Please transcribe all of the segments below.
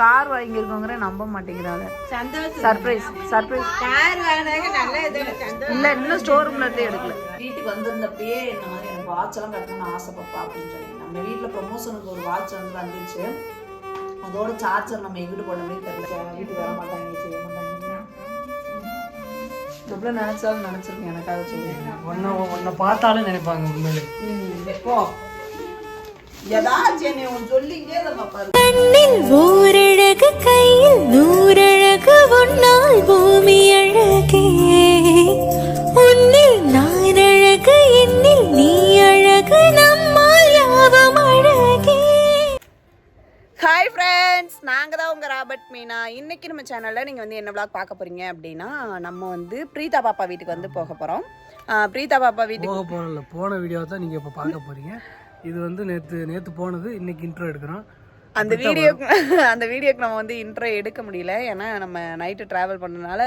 Car வாங்கியிருக்கோங்கிற நம்ப மாட்டேங்கிறாங்க. Surprise surprise car இல்ல இன்னும் ஸ்டோர் ரூம்ல இருந்தே எடுக்கல. வீட்டுக்கு வந்திருந்தப்பயே இந்த மாதிரி எனக்கு வாட்ச் எல்லாம் கட்டணும்னு ஆசைப்பப்பா அப்படின்னு சொல்லி. நம்ம வீட்ல ப்ரொமோஷனுக்கு ஒரு வாட்ச் வந்து வந்துச்சு. அதோட சார்ஜர் நம்ம எங்கிட்டு போடணும்னே தெரியல. வீட்டுக்கு வர மாட்டாங்க செய்ய மாட்டாங்க. எவ்வளவு நினைச்சாலும் நினைச்சிருக்கேன் எனக்காக சொல்லுங்க உன்னை உன்னை பார்த்தாலே நினைப்பாங்க உண்மையிலே. போ. கண்ணில் ஓரழகு கையில் நூறழகு உன்னால் பூமி அழகே. உன்னில் நான் அழகு என்னில் நீ அழகு நம்மால் யாவும் அழகே. ஹாய் ஃப்ரெண்ட்ஸ் நாங்கள் தான் உங்கள் ராபர்ட் மீனா. இன்னைக்கு நம்ம சேனலில் நீங்கள் வந்து என்ன vlog பார்க்க போகிறீங்க அப்படின்னா நம்ம வந்து பிரீதா பாப்பா வீட்டுக்கு வந்து போக போகிறோம் பிரீதா பாப்பா வீட்டுக்கு போக போகல போன வீடியோ தான் நீங்கள் இப்போ பார்க்க போறீங்க. இது வந்து நேற்று நேற்று போனது இன்னைக்கு இன்ட்ரோ எடுக்கிறோம். அந்த வீடியோக்கு அந்த வீடியோக்கு நம்ம வந்து இன்ட்ரோ எடுக்க முடியல. ஏன்னா நம்ம நைட்டு ட்ராவல் பண்ணனால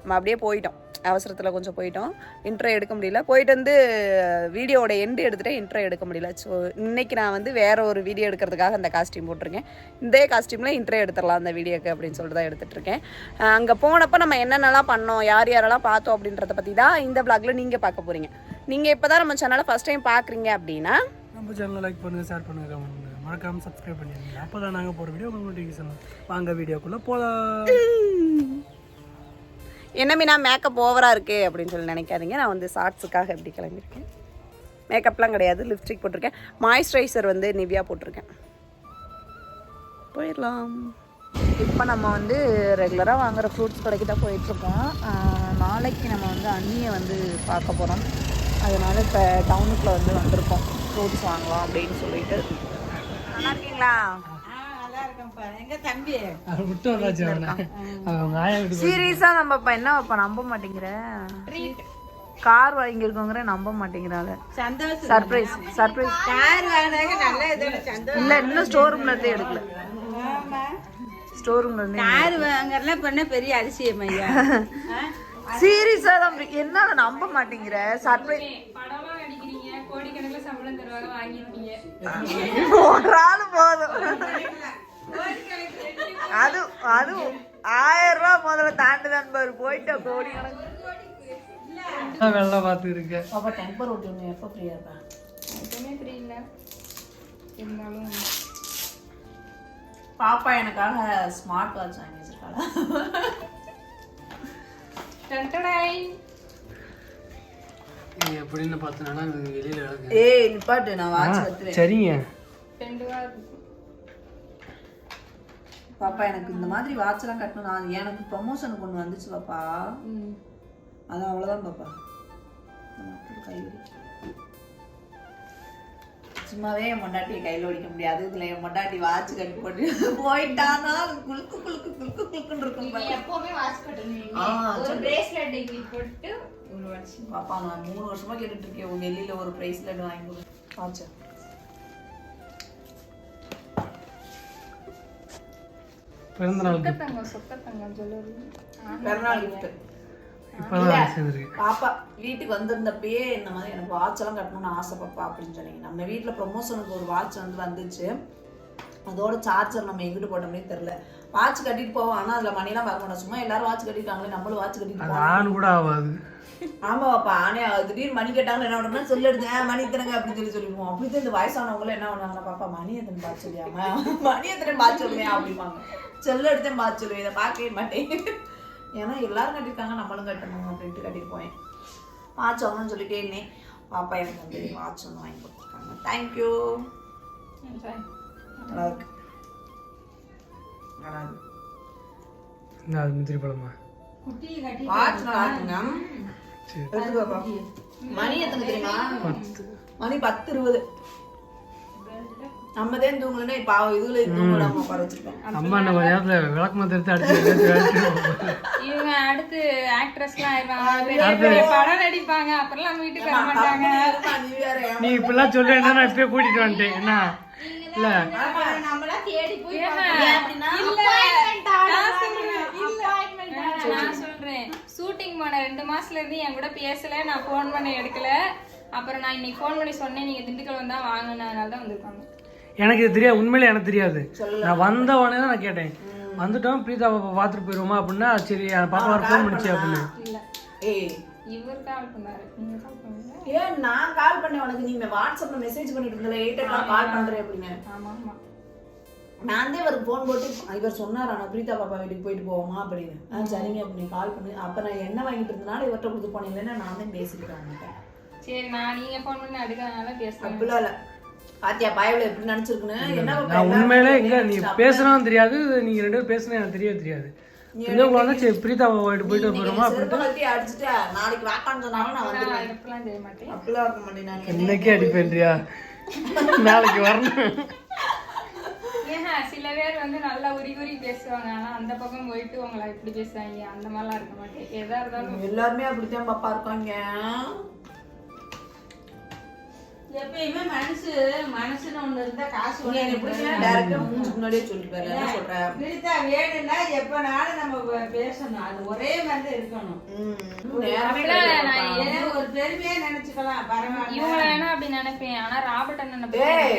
நம்ம அப்படியே போயிட்டோம். அவசரத்தில் கொஞ்சம் போயிட்டோம். இன்ட்ரோ எடுக்க முடியல. போயிட்டு வந்து வீடியோவோட எண்டு எடுத்துகிட்டு இன்ட்ரோ எடுக்க முடியல. ஸோ இன்னைக்கு நான் வந்து வேற ஒரு வீடியோ எடுக்கிறதுக்காக அந்த காஸ்டியூம் போட்டிருக்கேன். இந்த காஸ்டியூமில் இன்ட்ரோ எடுத்துடலாம் அந்த வீடியோக்கு அப்படின்னு சொல்லிட்டு தான் எடுத்துகிட்டு இருக்கேன். அங்கே போனப்போ நம்ம என்னென்னலாம் பண்ணோம் யார் யாரெல்லாம் பார்த்தோம் அப்படின்றத பற்றி தான் இந்த vlogல நீங்கள் பார்க்க போகிறீங்க நீங்கள் இப்போ தான் நம்ம சேனலை ஃபஸ்ட் டைம் பார்க்குறீங்க அப்படின்னா நம்ம சேனலை லைக் பண்ணுங்கள் ஷேர் பண்ணுங்கள் கமெண்ட் பண்ணுங்கள் மறக்காமல் சப்ஸ்கிரைப் பண்ணிடுங்க. அப்போ தான் நாங்கள் போகிற வீடியோ உங்களுக்கு நோட்டிஃபிகேஷன் வாங்க வீடியோக்குள்ளே போகலாம் என்ன மீனா மேக்கப் ஓவராக இருக்குது அப்படின்னு சொல்லி நினைக்காதீங்க. நான் வந்து ஷார்ட்ஸுக்காக எப்படி கிளம்பியிருக்கேன். மேக்கப்லாம் கிடையாது லிப்ஸ்டிக் போட்டிருக்கேன். மாய்ஸ்சரைசர் வந்து நிவ்யா போட்டிருக்கேன். போயிடலாம். இப்போ நம்ம வந்து ரெகுலராக வாங்குகிற ஃப்ரூட்ஸ் கடைக்கு தான் போயிட்டுருக்கோம். நாளைக்கு நம்ம வந்து அண்ணியை வந்து பார்க்க போகிறோம் அதனால இப்போ டவுனுக்குள்ளே வந்து வந்திருக்கோம். ஃப்ரூட்ஸ் வாங்கலாம் அப்படின்னு சொல்லிட்டு. நல்லா இருக்கீங்களா? நல்லா இருக்கேன்ப்பா. எங்க தம்பி? அவர் விட்டு வந்தாச்சு அவனை. அவங்க ஆயா வீட்டுக்கு சீரியஸா நம்ம என்ன இப்ப நம்ப மாட்டேங்கிற. கார் வாங்கியிருக்கோங்கிற நம்ப சந்தோஷம். சர்ப்ரைஸ் சர்ப்ரைஸ் கார் இல்ல இன்னும் ஸ்டோர் ரூம்ல இருந்தே எடுக்கல. ஆமா. ஸ்டோர் ரூம்ல இருந்தே கார் வாங்கறதுலாம் பண்ண பெரிய அதிசயம் ஐயா? சீரியஸா தான் என்ன நம்ப மாட்டேங்கிற. சர்ப்ரைஸ் கோடிக்கணக்கில் சம்பளம் தருவாங்க வாங்கிருப்பீங்க ஒரு ஆள் போதும். அது அது ஆயிரம் ரூபாய் முதல்ல தாண்டுதான் பாரு போயிட்ட கோடி கணக்கு தான் வெள்ளை பார்த்து இருக்க? பாப்பா டெம்பர் ஓட்டி ஒன்று எப்போ ஃப்ரீயா இருப்பா எப்பவுமே தெரியல இருந்தாலும் பாப்பா எனக்காக ஸ்மார்ட் வாட்ச் வாங்கி வச்சிருக்காளா? டன்டடாய் இது எப்படின்னு பார்த்தோன்னா இது வெளியில் ஏய் நிப்பாட்டு நான் வாட்ச் சரிங்க. வாரம் பாப்பா எனக்கு இந்த மாதிரி வாட்ச் எல்லாம் கட்டணும் நான் எனக்கு ப்ரொமோஷனுக்கு ஒன்று வந்துச்சு பாப்பா. அது அவ்வளோதான் பாப்பா. சும்மாவே என் மொண்டாட்டியை கையில் ஒடிக்க முடியாது. இதுல என் மொண்டாட்டி வாட்ச் கட்டி போட்டு போயிட்டானா குலுக்கு குலுக்கு குலுக்கு. குலுக்குன்னு இருக்கும். எப்பவுமே வாட்ச் கட்டணும் ஆ, ஒரு. பிரேஸ்லெட் போட்டு ஒரு வாட்ச். பாப்பா நான் மூணு வருஷமா கேட்டுட்டு இருக்கேன் உங்க டெல்லியில ஒரு பிரைஸ்லெட் வாங்கி கொடு. வாட்ச் பிறந்த நாள் gift. தங்கம் சொக்க தங்கம் சொல்லுவது பிறநாள் gift. இப்பதான் சேர்ந்துருக்கு பாப்பா வீட்டுக்கு வந்திருந்தப்பயே இந்த மாதிரி எனக்கு வாட்ச் எல்லாம் கட்டணும்னு ஆசைப்பப்பா அப்படின்னு சொன்னீங்க. நம்ம வீட்ல ப்ரொமோஷனுக்கு ஒரு வாட்ச் வந்து வந்துச்சு. அதோட சார்ஜர் நம்ம எங்கிட்டு போட்டோம்னே தெரியல. வாட்ச் கட்டிட்டு போவோம். ஆனா அதுல மணிலாம் பார்க்க மாட்டோம் சும்மா எல்லாரும் வாட்ச் கட்டிட்டாங்களே நம்மளும் வாட்ச் கட்டிட்டு ஆண் கூட ஆகாது ஆமா பாப்பா. ஆனே திடீர்னு மணி கேட்டாங்க என்ன பண்ணணும் சொல்லி எடுத்தேன் மணி எத்தனைங்க அப்படின்னு சொல்லி சொல்லிடுவோம். அப்படி தான் இந்த வயசானவங்களும் என்ன பண்ணுவாங்கன்னா பாப்பா மணி எத்தனை பார்த்து சொல்லியாம மணி எத்தனை பார்த்து சொல்லுவேன் அப்படிம்பாங்க. செல்ல எடுத்தேன் பார்த்து சொல்லுவேன் இதை பார்க்கவே மாட்டேன். ஏன்னா எல்லாரும் கட்டிருக்காங்க. நம்மளும் கட்டணும் அப்படின்ட்டு கட்டிட்டு போனேன். வாட்ச் வாங்கணும்னு சொல்லிட்டே இருந்தேன். பாப்பா எனக்கு வந்து வாட்ச் ஒன்று வாங்கி கொடுத்துருக்காங்க. தேங்க்யூ நல்லா இருக்கு நல்லா இருக்கு இந்த அது முந்திரி பழமா வாட்ச் நல்லா இருக்குங்க சரி. எடுத்துக்கோ பாப்பா. மணி எத்தனை தெரியுமா? மணி பத்து. இருபது நம்ம தான் தூங்கலன்னா இப்ப இதுல தூங்கலாம? உட்கார வச்சிருக்கோம் அம்மா என்ன கொஞ்ச நேரத்தில் விளக்கு எடுத்து அடிச்சு எடுத்து அடிச்சு இவங்க அடுத்து ஆக்ட்ரஸ்லாம் ஆயிடுவாங்க பெரிய பெரிய படம் நடிப்பாங்க. அப்புறம் நம்ம வீட்டுக்கு வர மாட்டாங்க. நீ இப்படிலாம் சொல்லி நான் இப்பயே கூட்டிட்டு வந்துட்டேன். என்ன? இல்ல. நம்மளா தேடி போய் நான் சொல்றேன் ஷூட்டிங் போன ரெண்டு மாசத்துல இருந்து என் கூட பேசல நான் ஃபோன் பண்ணி எடுக்கல. அப்புறம் நான் இன்னைக்கு ஃபோன் பண்ணி சொன்னேன் நீங்க திண்டுக்கல் வந்தா வாங்கினதுனால தான் வந்திருக்காங்க. எனக்கு இது தெரியாது உண்மையிலே எனக்கு தெரியாது. நான் வந்த உடனே தான் நான் கேட்டேன். வந்துட்டோம் பிரீதா பாப்பா பார்த்துட்டு போயிருவோமா அப்படின்னா சரி பாப்பா ஃபோன் பண்ணிச்சு அப்படின்னு. இல்ல ஏய் இவர் கால் பண்ணாரு. நீங்க கால் பண்ணுங்க. ஏன் நான் கால் பண்ணேன் உனக்கு. நீங்க வாட்ஸ்அப்ல மெசேஜ் பண்ணிட்டு இருந்தல எயிட் கால் பண்றேன் அப்படின்னு ஆமா. ஆமா நான் தான் இவருக்கு ஃபோன் போட்டு இவர் சொன்னாரா? நான் பிரீதா பாப்பா வீட்டுக்கு போயிட்டு போவோமா? அப்படின்னு. ஆ சரிங்க அப்படின்னு கால் பண்ணி. அப்ப நான் என்ன வாங்கிட்டு இருந்தனால இவர்கிட்ட கொடுத்து போனீங்கன்னா நான் தான் பேசிக்கிட்டேன் அவன்கிட்ட சரி நான் நீங்க ஃபோன் பண்ணி அடுக்கிறதுனால பேசுறேன். அப்படிலாம் இல்ல. பாத்தியா பயவுல எப்படி நினைச்சிருக்குன்னு? என்ன உண்மையிலே இங்க நீ. பேசுறதும் தெரியாது. நீங்க ரெண்டு பேரும் பேசுனா எனக்கு தெரியவே தெரியாது. இன்னும் வந்து சரி பிரீதா போயிட்டு நீ செருப்பை கழட்டி அடிச்சுட்டு நாளைக்கு வாக்கான்னு சொன்னாலும் நான் வந்துடுவேன். செய்ய மாட்டேன். அப்படிலாம் இருக்க மாட்டேன் நான். இன்னைக்கே அடிப்பேன்றியா நாளைக்கு வரணும். சில பேர் வந்து நல்லா உரி உரி பேசுவாங்க. ஆனா அந்த பக்கம் போயிட்டு உங்களை இப்படி பேசுவாங்க. அந்த மாதிரிலாம் இருக்க மாட்டேன். எதா இருந்தாலும் எல்லாருமே அப்படித்தான் பாப்பா இருக்காங்க. எப்பயுமே மனசு மனசுன்னு ஒண்ணு இருந்தா காசு முன்னாடியே சொல்லிட்டு என்ன சொல்ற நிறுத்தா வேணும்னா எப்பனாலும் நம்ம பேசணும். அது ஒரே மாதிரி இருக்கணும். ஒரு பெருமையா நினைச்சுக்கலாம். பரவாயில்ல. இவங்கள வேணா அப்படி நினைப்பேன். ஆனா ராபர்ட் அண்ணனை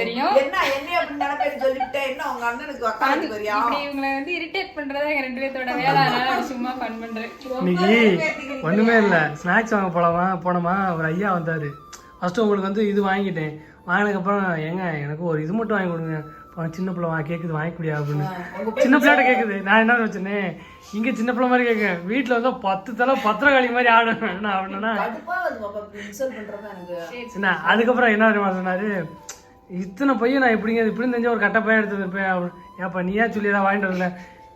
தெரியும். என்ன என்ன அப்படி நினைப்பேன்னு சொல்லிட்டேன் என்ன உங்க அண்ணனுக்கு வரியா? இவங்களை வந்து இரிட்டேட் பண்றதா எங்க ரெண்டு பேர்த்தோட வேலை. அதனால அப்படி சும்மா ஃபன் பண்றேன். இன்னைக்கு ஒண்ணுமே இல்லை. ஸ்நாக்ஸ் வாங்க போலாமா? போனோமா? ஒரு ஐயா வந்தாரு. ஃபர்ஸ்ட் உங்களுக்கு வந்து இது வாங்கிட்டேன். வாங்கினதுக்கப்புறம் ஏங்க எனக்கு ஒரு இது மட்டும் வாங்கி கொடுங்க. சின்ன பிள்ளை வா கேட்குது வாங்கி குடியா அப்படின்னு. சின்ன பிள்ளைகிட்ட கேட்குது நான் என்ன வச்சேனே இங்கே சின்ன பிள்ளை மாதிரி கேட்க வீட்டில் வந்து பத்து தலை பத்திரகாளி மாதிரி ஆடணும் என்ன எனக்கு. என்ன அதுக்கப்புறம் என்ன தெரியுமா சொன்னாரு? இத்தனை பையன் நான் எப்படிங்க இப்படி தெரிஞ்ச ஒரு கட்ட பையன் எடுத்து வைப்பேன் அப்படின்னு. ஏப்பா நீயா சொல்லி தான் வாங்கிட்டு வரல?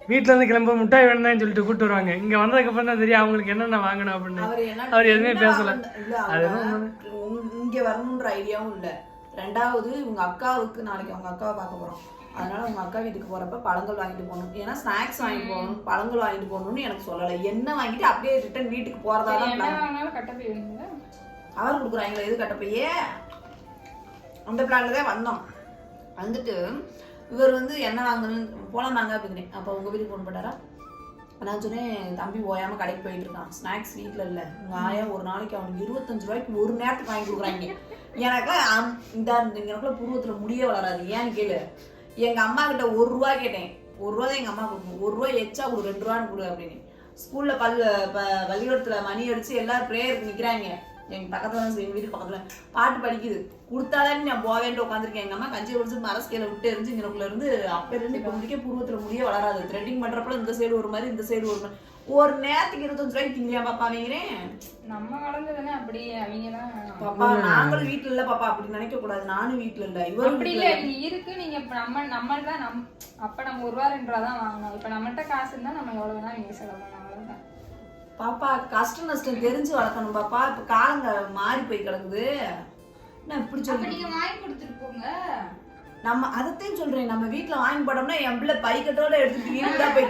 வீட்டுல இருந்து கிளம்ப முட்டாய் வேணும்னு சொல்லிட்டு கூட்டு வருவாங்க. இங்க வந்ததுக்கு தான் தெரியும் அவங்களுக்கு என்னென்ன வாங்கணும் அப்படின்னு. அவர் என்ன அவர் எதுவுமே பேசல. வந்து- இல்ல, அது அவங்க உங்க- இங்க வரணுன்ற ஐடியாவும் இல்ல. ரெண்டாவது உங்க அக்காவுக்கு நாளைக்கு அவங்க அக்காவை பார்க்க போறோம். அதனால உங்க அக்கா வீட்டுக்கு போறப்ப பழங்கள் வாங்கிட்டு போகணும். ஏன்னா ஸ்நாக்ஸ் வாங்கிட்டு போகணும் பழங்கள் வாங்கிட்டு போகணும்னு எனக்கு சொல்லலை. என்ன வாங்கிட்டு அப்படியே ரிட்டர்ன் வீட்டுக்கு போறதா தான் என்ன plan. வாங்கினாலும் கட்ட போயிருந்தீங்க அவர் கொடுக்குறாங்களே எது கட்டப்பையே அந்த பிளான்ல தான் வந்தோம். வந்துட்டு இவர் வந்து என்ன வாங்கணும் போகலாமாங்க அப்படிங்கிறேன் அப்போ உங்கள் வீட்டுக்கு ஃபோன் போட்டாரா? நான் சொன்னேன் தம்பி ஓயாமல் கடைக்கு போயிட்டு இருக்கான். ஸ்நாக்ஸ் வீட்டில் இல்லை. உங்கள் ஆயா ஒரு நாளைக்கு அவனுக்கு இருபத்தஞ்சு ரூபாய்க்கு ஒரு நேரத்துக்கு வாங்கி கொடுக்குறாங்க. எனக்கு அம்- இந்த எனக்குள்ள புருவத்தில் முடியே வளராது. ஏன்னு கேளு. எங்கள் அம்மா கிட்ட ஒரு ரூபா கேட்டேன். ஒரு ரூபா தான் எங்கள் அம்மா கொடுக்கணும். ஒரு ரூபா எச்சா கொடு ரெண்டு ரூபான்னு கொடு அப்படின்னு. ஸ்கூலில் பல் ப- பள்ளிக்கூடத்துல மணி அடிச்சு எல்லாரும் ப்ரேயருக்கு நிற்கிறாங்க எங்க பக்கத்துல தான் எங்க வீட்டு பக்கத்துல. பாட்டு படிக்குது. கொடுத்தாதான் நான் போவேன்ட்டு உட்காந்துருக்கேன் எங்க அம்மா கஞ்சி குடிச்சு மரஸ்கேல விட்டு எரிஞ்சு இங்கனக்குள்ள இருந்து அப்ப இருந்து இப்ப முடிக்க பூர்வத்துல முடிய வளராது. த்ரெட்டிங் பண்றப்ப இந்த சைடு ஒரு மாதிரி இந்த சைடு ஒரு மாதிரி. ஒரு நேரத்துக்கு இருபத்தஞ்சு ரூபாய்க்கு திங்கிறியா பாப்பா வைங்கிறேன் நம்ம வளர்ந்ததுன்னா அப்படி அவங்க தான் பாப்பா நாங்களும் வீட்டுல இல்ல பாப்பா. அப்படி நினைக்க கூடாது நானும் வீட்டுல இல்ல. இவரும் அப்படி இல்ல. இருக்கு நீங்க இப்ப நம்ம நம்ம தான் நம் அப்ப நம்ம ஒரு ரூபா ரெண்டு ரூபா தான் வாங்கணும். இப்ப நம்மகிட்ட காசு இருந்தா நம்ம எவ்வளவு வேணா நீங்க செலவு பண்ணலாம். பாப்பா கஷ்ட நஷ்டம் தெரிஞ்சு வளர்க்கணும் பாப்பா. இப்ப காலங்க மாறி போய் கிடக்குது. என்ன இப்படி சொல்லி நீங்க வாங்கி கொடுத்துட்டு போங்க. நம்ம அதத்தையும் சொல்றேன். நம்ம வீட்டுல வாங்கி போட்டோம்னா என் பிள்ளை பைக்கட்டோட எடுத்துட்டு வீடு போய்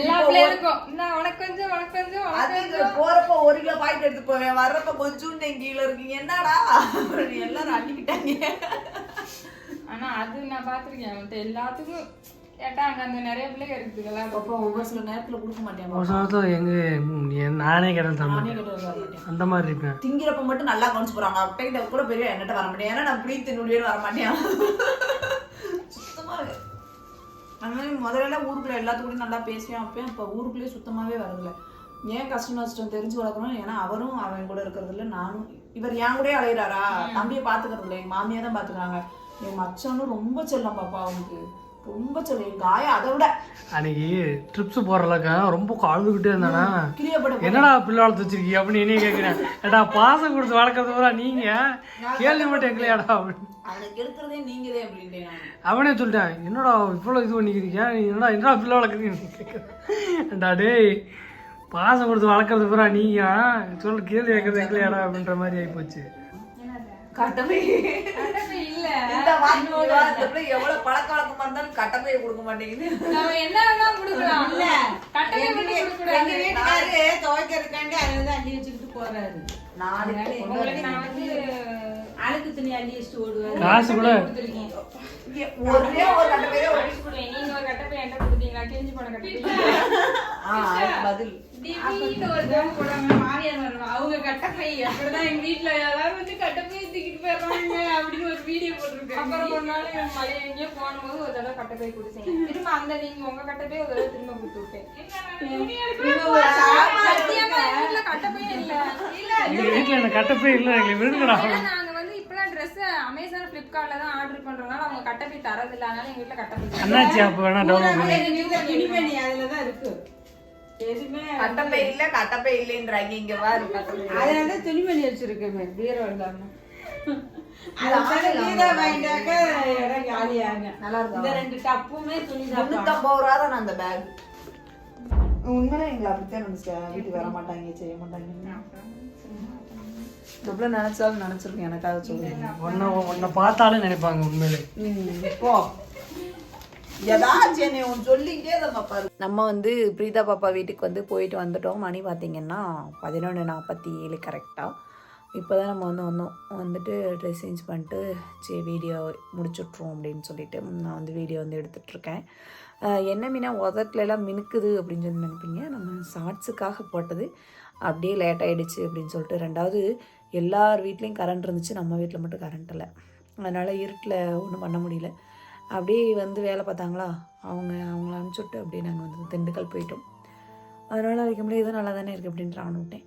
எல்லா பிள்ளைகளுக்கும். உனக்கு கொஞ்சம் உனக்கு கொஞ்சம் அது இங்க போறப்ப ஒரு கிலோ பாக்கெட் எடுத்து போவேன். வர்றப்ப கொஞ்சோண்டு என் கீழே இருக்கீங்க என்னடா? எல்லாரும் அள்ளிக்கிட்டாங்க. ஆனா அது நான் பாத்திருக்கேன் எல்லாத்துக்கும் கேட்டா அங்க அந்த நிறைய பிள்ளைங்க அப்போ ஒவ்வொரு சில நேரத்துல கொடுக்க மாட்டேன் ஒரு சமயத்தில் நானே கேட்டேன் தர மாட்டேன். அந்த மாதிரி இருப்பேன். திங்கிறப்ப மட்டும் நல்லா கவனிச்சு போறாங்க. அவட்ட கூட பெரிய என்கிட்ட வர மாட்டேன். ஏன்னா நான் பிடி தின்னுடியே வர மாட்டேன். சுத்தமா இருக்கு. அந்த மாதிரி முதல்ல ஊருக்குள்ள எல்லாத்துக்கூடயும் நல்லா பேசுவேன் அப்பயும் இப்போ ஊருக்குள்ளேயே சுத்தமாவே வரதில்ல. ஏன் கஷ்டம் நஷ்டம் தெரிஞ்சு வளர்க்கணும்? ஏன்னா அவரும் அவன் கூட இருக்கிறது இல்ல நானும். இவர் என் கூடயே அலையிறாரா? தம்பியை பாத்துக்கிறது இல்லை எங்க மாமியா தான் பாத்துக்கிறாங்க. என் மச்சானும் ரொம்ப செல்லம் பாப்பா அவனுக்கு. ரொம்ப செல்லம் எங்க ஆயா அதை விட. அன்னைக்கு ட்ரிப்ஸ் போடுறதுக்கா ரொம்ப அழுதுகிட்டே இருந்தானா? என்னடா பிள்ளை வளர்த்து வச்சிருக்கீங்க அப்படின்னு என்னைய கேட்குறேன் ஏடா பாசம் கொடுத்து வளர்க்கறது பூரா நீங்க? கேள்வி மட்டும் எங்களையாடா அப்படின்னு. அப்படின்ட்டேன் நான். அவனே சொல்லிட்டான் என்னடா இவ்வளோ இது பண்ணிக்கிறீங்க? என்னடா என்னடா பிள்ளை வளர்க்குறீங்க? கேட்குறேன்டா டேய் பாசம் கொடுத்து வளர்க்கறது பூரா நீங்க சொல்லு கேள்வி கேட்கறது எங்களையாடா அப்படின்ற மாதிரி கட்டப்பை இல்ல இந்த பிள்ளை எவ்வளவு பழக்க வழக்கமா இருந்தாலும் கட்டமையை கொடுக்க மாட்டேங்குது. நம்ம என்ன கொடுக்கலாம்? இல்ல. கொடுக்க எங்க வீட்டுக்காரு துவைக்கிறதுக்காண்டி அதை வந்து அள்ளி வச்சுக்கிட்டு போறாரு. வந்து அழுக்கு துணி அள்ளி வச்சுட்டு ஓடுவாரு. காசு கூட. கொடுத்துருக்கீங்க. ஒரே ஒரு கட்டப்பையில ஒரு நீங்க ஒரு கட்டப்பை என்கிட்ட கொடுத்தீங்களா? கிழிஞ்சு போன அதுக்கு பதில். அவங்க கட்டப்பை அப்படிதான் எங்க வீட்ல எல்லாரும் வந்து கட்டப்பை தூக்கிட்டு போயிடுறாங்க அப்படின்னு ஒரு வீடியோ போட்டிருக்கேன் அப்புறம் ஒரு நாள் எங்க மழை எங்கேயோ போகும்போது ஒரு தடவை கட்டப்பை கொடுத்தீங்க திரும்ப அந்த நீங்க உங்க கட்டப்பை ஒரு தடவை திரும்ப கொடுத்து விட்டேன். இல்ல? இல்ல. வீட்டுல கட்டப்பே இல்லை. விடுங்கடா ஏன்னா நாங்க வந்து இப்பெல்லாம் ட்ரெஸ் அமேசான் பிளிப்கார்ட்ல தான் ஆர்டர் பண்றதுனால அவங்க கட்டப்பை தரது இல்ல அதனால எங்க வீட்ல கட்டப்பை இல்ல. அண்ணாச்சி அப்போ வேணா டவுன்லோட் பண்ணி. எங்க வீட்டுல துணிமணி அதுலதான் இருக்கு. எதுவுமே கட்டப்பை இல்ல கட்டப்பை இல்லைன்றாங்க. இங்க பாரு அதனால துணிமணி வச்சிருக்கேன் பீரோ இல்லாம. அதுக்காக கீதா வாங்கிட்டாக்க இடம் காலியாங்க. நல்லா இருக்கா? இந்த ரெண்டு டப்புமே துணி தான் முன்னூத்தம்பது ரூபா தான் அந்த பேக் உண்மையில எங்களை அப்படித்தான் வீட்டுக்கு வர மாட்டாங்க செய்ய மாட்டாங்க. எவ்வளவு நினைச்சாலும் நினைச்சிருக்கேன். எனக்காக சொல்லுங்க உன்னை உன்னை பார்த்தாலே நினைப்பாங்க உண்மையிலே. போ. ஏதாச்சும் என்னை ஒன்று சொல்லிக்கிட்டே தான் பாப்பாரு நம்ம வந்து பிரீதா பாப்பா வீட்டுக்கு வந்து போயிட்டு வந்துட்டோம். மணி பார்த்தீங்கன்னா பதினொன்று நாற்பத்தி ஏழு கரெக்டாக இப்போ தான் நம்ம வந்து வந்தோம். வந்துட்டு ட்ரெஸ் சேஞ்ச் பண்ணிட்டு சரி வீடியோ முடிச்சுட்ருவோம் அப்படின்னு சொல்லிட்டு நான் வந்து வீடியோ வந்து எடுத்துட்ருக்கேன் என்ன மீனா உதட்டுலலாம் மினுக்குது அப்படின்னு சொல்லி நினைப்பீங்க. நம்ம ஷார்ட்ஸுக்காக போட்டது. அப்படியே லேட் ஆகிடுச்சு அப்படின்னு சொல்லிட்டு ரெண்டாவது எல்லார் வீட்லேயும் கரண்ட் இருந்துச்சு நம்ம வீட்டில் மட்டும் கரண்ட் இல்லை. அதனால் இருட்டில் ஒன்றும் பண்ண முடியல. அப்படியே வந்து வேலை பார்த்தாங்களா? அவங்க அவங்கள அனுப்பிச்சுட்டு அப்படியே நாங்கள் வந்து திண்டுக்கல் போயிட்டோம். அதனால் வைக்க முடியாது இது நல்லா தானே இருக்குது அப்படின்ட்டு நான் விட்டேன்.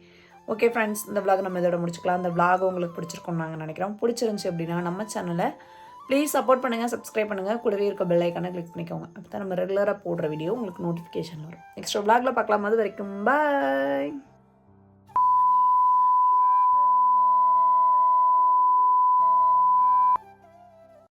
ஓகே ஃப்ரெண்ட்ஸ் இந்த விளாக் நம்ம இதோட முடிச்சுக்கலாம். இந்த விளாக் உங்களுக்கு பிடிச்சிருக்கோம் நாங்கள் நினைக்கிறோம். பிடிச்சிருந்துச்சி அப்படின்னா நம்ம சேனலை ப்ளீஸ் சப்போர்ட் பண்ணுங்கள் சப்ஸ்கிரைப் பண்ணுங்கள் கூடவே இருக்க பெல் ஐக்கானை கிளிக் பண்ணிக்கோங்க. அப்போ தான் நம்ம ரெகுலராக போடுற வீடியோ உங்களுக்கு நோட்டிஃபிகேஷன் வரும். நெக்ஸ்ட் விளாகில் பார்க்கலாம். அது வரைக்கும் பாய்